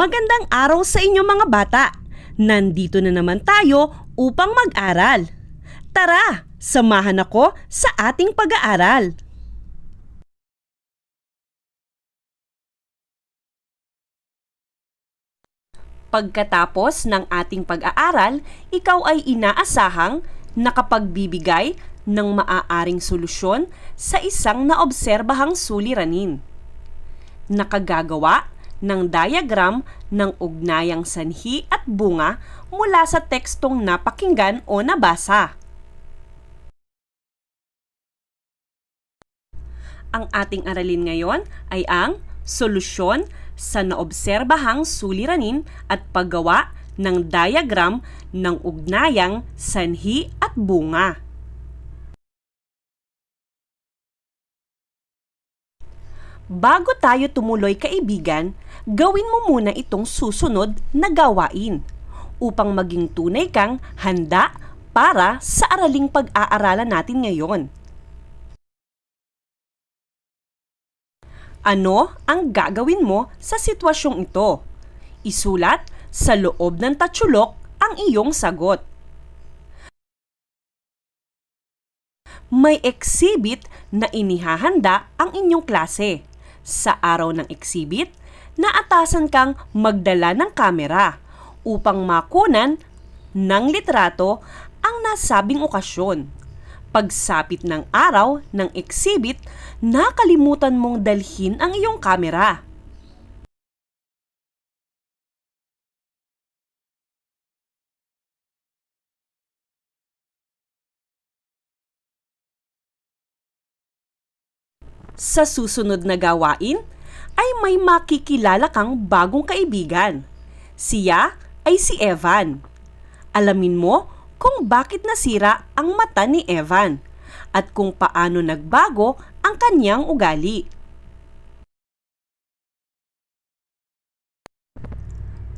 Magandang araw sa inyo mga bata! Nandito na naman tayo upang mag-aral. Tara, samahan ako sa ating pag-aaral. Pagkatapos ng ating pag-aaral, ikaw ay inaasahang nakapagbibigay ng maaaring solusyon sa isang naobserbahang suliranin nakagagawa ng diagram ng ugnayang sanhi at bunga mula sa tekstong napakinggan o nabasa. Ang ating aralin ngayon ay ang solusyon sa naobserbahang suliranin at paggawa ng diagram ng ugnayang sanhi at bunga. Bago tayo tumuloy kaibigan, gawin mo muna itong susunod na gawain upang maging tunay kang handa para sa araling pag-aaralan natin ngayon. Ano ang gagawin mo sa sitwasyong ito? Isulat sa loob ng tatsulok ang iyong sagot. May exhibit na inihahanda ang inyong klase sa araw ng exhibit, naatasan kang magdala ng kamera upang makunan ng litrato ang nasabing okasyon. Pagsapit ng araw ng exhibit, nakalimutan mong dalhin ang iyong kamera. Sa susunod na gawain ay may makikilala kang bagong kaibigan. Siya ay si Evan. Alamin mo kung bakit nasira ang mata ni Evan at kung paano nagbago ang kanyang ugali.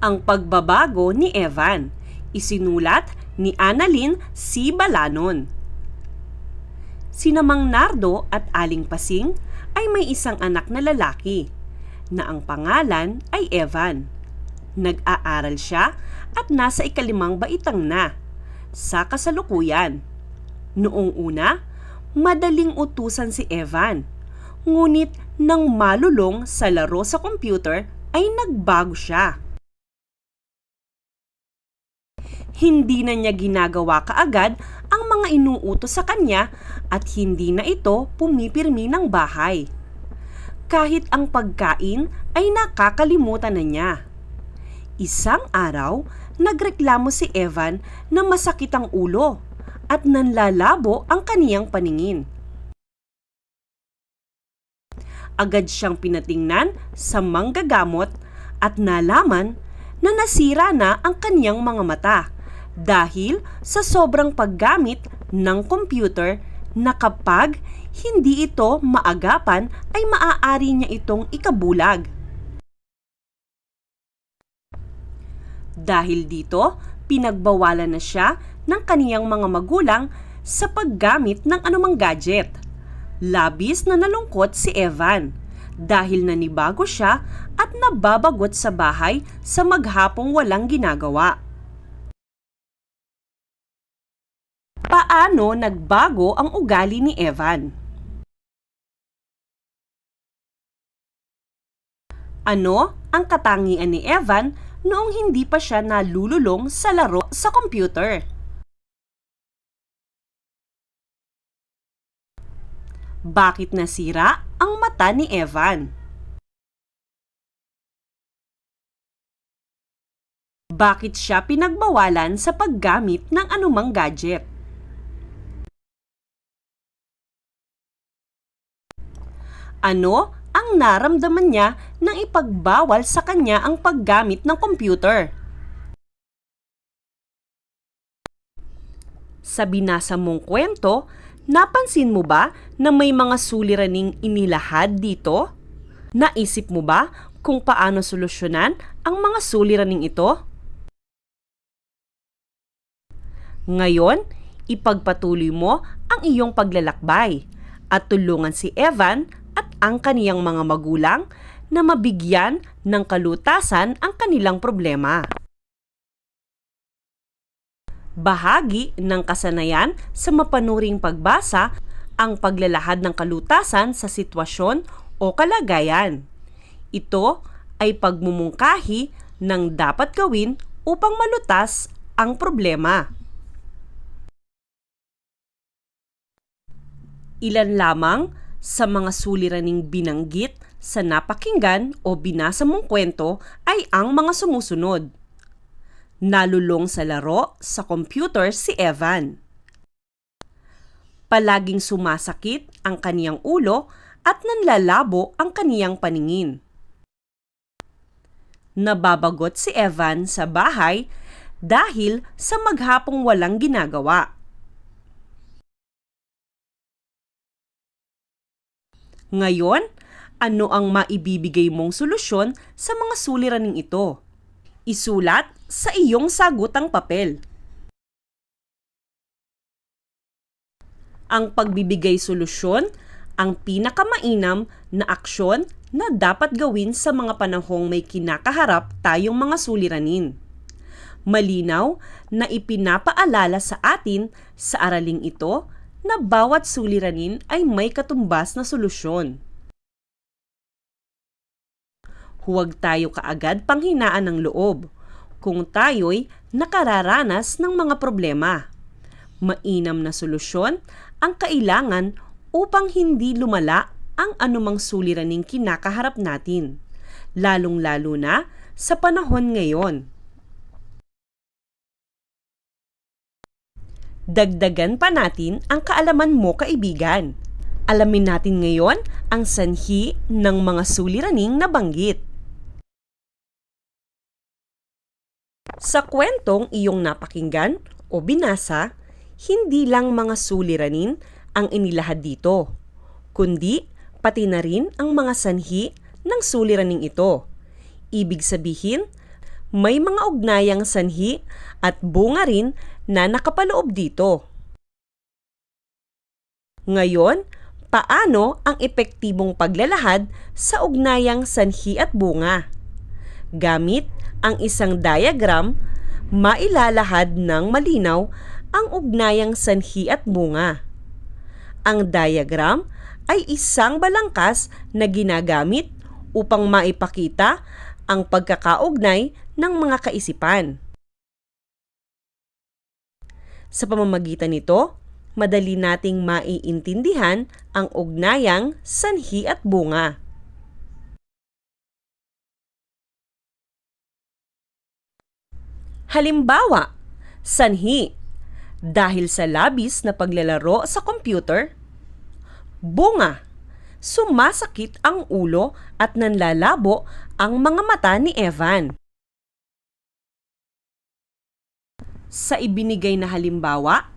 Ang pagbabago ni Evan isinulat ni Annalyn C. Balanon. Sinamang Nardo at Aling Pasing ay may isang anak na lalaki na ang pangalan ay Evan. Nag-aaral siya at nasa ikalimang baitang na sa kasalukuyan. Noong una, madaling utusan si Evan. Ngunit nang malulong sa laro sa computer ay nagbago siya. Hindi na niya ginagawa kaagad ang mga inuutos sa kanya at hindi na ito pumipirmi ng bahay. Kahit ang pagkain ay nakakalimutan na niya. Isang araw, nagreklamo si Evan na masakit ang ulo at nanlalabo ang kaniyang paningin. Agad siyang pinatingnan sa manggagamot at nalaman na nasira na ang kaniyang mga mata dahil sa sobrang paggamit ng computer na kapag hindi ito maagapan ay maaari niya itong ikabulag. Dahil dito, pinagbawalan na siya ng kaniyang mga magulang sa paggamit ng anumang gadget. Labis na nalungkot si Evan dahil nanibago siya at nababagot sa bahay sa maghapong walang ginagawa. Paano nagbago ang ugali ni Evan? Ano ang katangian ni Evan noong hindi pa siya nalululong sa laro sa computer? Bakit nasira ang mata ni Evan? Bakit siya pinagbawalan sa paggamit ng anumang gadget? Ano ang naramdaman niya nang ipagbawal sa kanya ang paggamit ng computer? Sa binasa mong kwento, napansin mo ba na may mga suliraning inilahad dito? Naisip mo ba kung paano solusyonan ang mga suliraning ito? Ngayon, ipagpatuloy mo ang iyong paglalakbay at tulungan si Evan at ang kaniyang mga magulang na mabigyan ng kalutasan ang kanilang problema. Bahagi ng kasanayan sa mapanuring pagbasa ang paglalahad ng kalutasan sa sitwasyon o kalagayan. Ito ay pagmumungkahi ng dapat gawin upang malutas ang problema. Ilan lamang sa mga suliraning binanggit sa napakinggan o binasa mong kwento ay ang mga sumusunod. Nalulong sa laro sa computer si Evan. Palaging sumasakit ang kaniyang ulo at nanlalabo ang kaniyang paningin. Nababagot si Evan sa bahay dahil sa maghapong walang ginagawa. Ngayon, ano ang maibibigay mong solusyon sa mga suliraning ito? Isulat sa iyong sagutang papel. Ang pagbibigay solusyon ang pinakamainam na aksyon na dapat gawin sa mga panahong may kinakaharap tayong mga suliranin. Malinaw na ipinapaalala sa atin sa araling ito na bawat suliranin ay may katumbas na solusyon. Huwag tayo kaagad panghinaan ng loob kung tayo'y nakararanas ng mga problema. Mainam na solusyon ang kailangan upang hindi lumala ang anumang suliraning kinakaharap natin, lalong-lalo na sa panahon ngayon. Dagdagan pa natin ang kaalaman mo kaibigan. Alamin natin ngayon ang sanhi ng mga suliraning nabanggit. Sa kwentong iyong napakinggan o binasa, hindi lang mga suliranin ang inilahad dito, kundi pati na rin ang mga sanhi ng suliraning ito. Ibig sabihin, may mga ugnayang sanhi at bunga rin na nakapaloob dito. Ngayon, paano ang epektibong paglalahad sa ugnayang sanhi at bunga? Gamit ang isang diagram, mailalahad ng malinaw ang ugnayang sanhi at bunga. Ang diagram ay isang balangkas na ginagamit upang maipakita ang pagkakaugnay ng mga kaisipan. Sa pamamagitan nito, madali nating maiintindihan ang ugnayang sanhi at bunga. Halimbawa, sanhi, dahil sa labis na paglalaro sa computer. Bunga, sumasakit ang ulo at nanlalabo ang mga mata ni Evan. Sa ibinigay na halimbawa,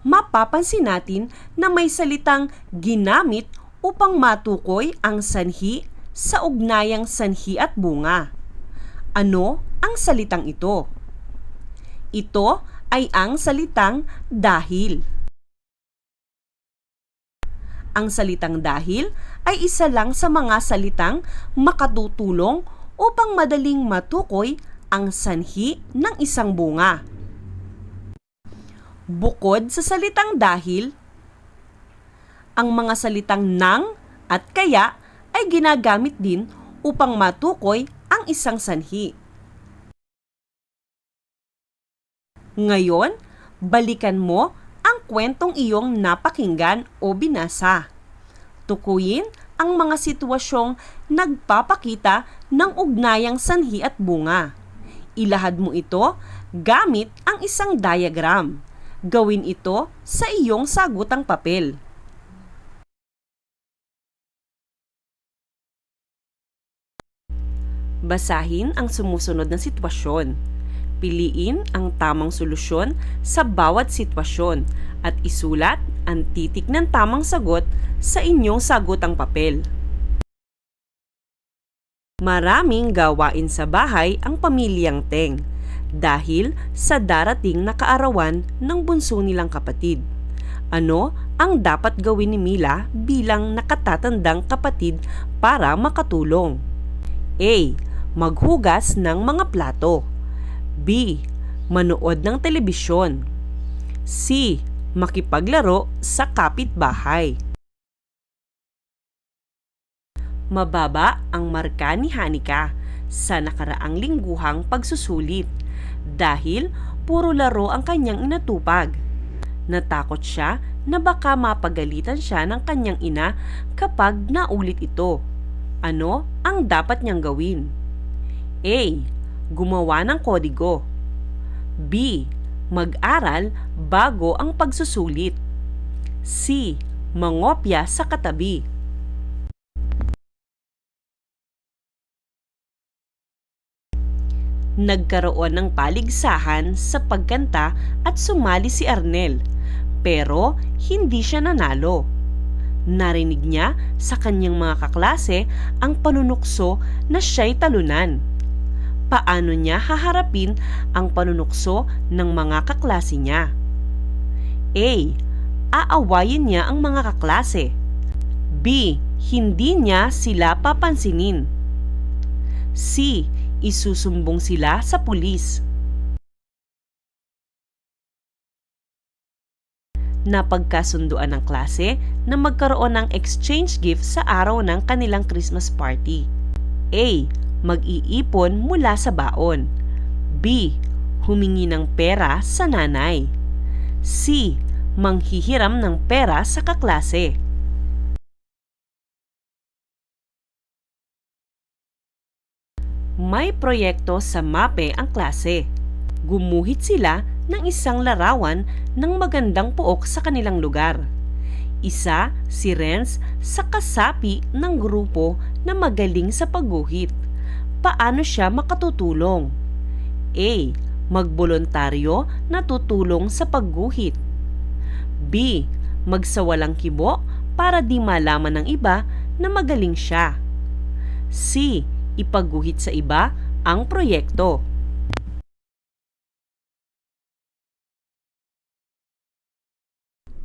mapapansin natin na may salitang ginamit upang matukoy ang sanhi sa ugnayang sanhi at bunga. Ano ang salitang ito? Ito ay ang salitang dahil. Ang salitang dahil ay isa lang sa mga salitang makatutulong upang madaling matukoy ang sanhi ng isang bunga. Bukod sa salitang dahil, ang mga salitang nang at kaya ay ginagamit din upang matukoy ang isang sanhi. Ngayon, balikan mo ang kwentong iyong napakinggan o binasa. Tukuyin ang mga sitwasyong nagpapakita ng ugnayang sanhi at bunga. Ilahad mo ito gamit ang isang diagram. Gawin ito sa iyong sagutang papel. Basahin ang sumusunod na sitwasyon. Piliin ang tamang solusyon sa bawat sitwasyon at isulat ang titik ng tamang sagot sa inyong sagutang papel. Maraming gawain sa bahay ang pamilyang Teng. Dahil sa darating na kaarawan ng bunso nilang kapatid. Ano ang dapat gawin ni Mila bilang nakatatandang kapatid para makatulong? A. Maghugas ng mga plato. B. Manood ng telebisyon. C. Makipaglaro sa kapitbahay. Mababa ang marka ni Hanika sa nakaraang lingguhang pagsusulit dahil puro laro ang kanyang inatupag. Natakot siya na baka mapagalitan siya ng kanyang ina kapag naulit ito. Ano ang dapat niyang gawin? A. Gumawa ng kodigo. B. Mag-aral bago ang pagsusulit. C. Mangopya sa katabi. Nagkaroon ng paligsahan sa pagkanta at sumali si Arnel, pero hindi siya nanalo. Narinig niya sa kanyang mga kaklase ang panunukso na siya'y talunan. Paano niya haharapin ang panunukso ng mga kaklase niya? A. Aawayin niya ang mga kaklase. B. Hindi niya sila papansinin. C. Isusumbong sila sa pulis. Napagkasunduan ng klase na magkaroon ng exchange gift sa araw ng kanilang Christmas party. A. Mag-iipon mula sa baon. B. Humingi ng pera sa nanay. C. Manghihiram ng pera sa kaklase. May proyekto sa MAPE ang klase. Gumuhit sila ng isang larawan ng magandang puok sa kanilang lugar. Isa si Renz sa kasapi ng grupo na magaling sa pagguhit. Paano siya makatutulong? A. Magbolontaryo na tutulong sa pagguhit. B. Magsawalang kibo para di malaman ng iba na magaling siya. C. Ipagguhit sa iba ang proyekto.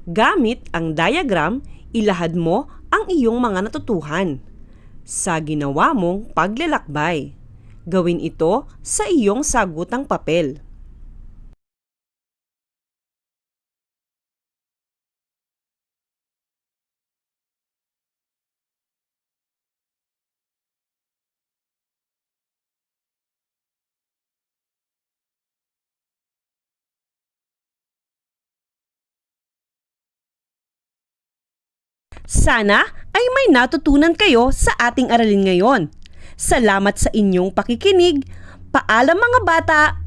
Gamit ang diagram, ilahad mo ang iyong mga natutuhan sa ginawa mong paglalakbay. Gawin ito sa iyong sagutang papel. Sana ay may natutunan kayo sa ating aralin ngayon. Salamat sa inyong pakikinig. Paalam mga bata!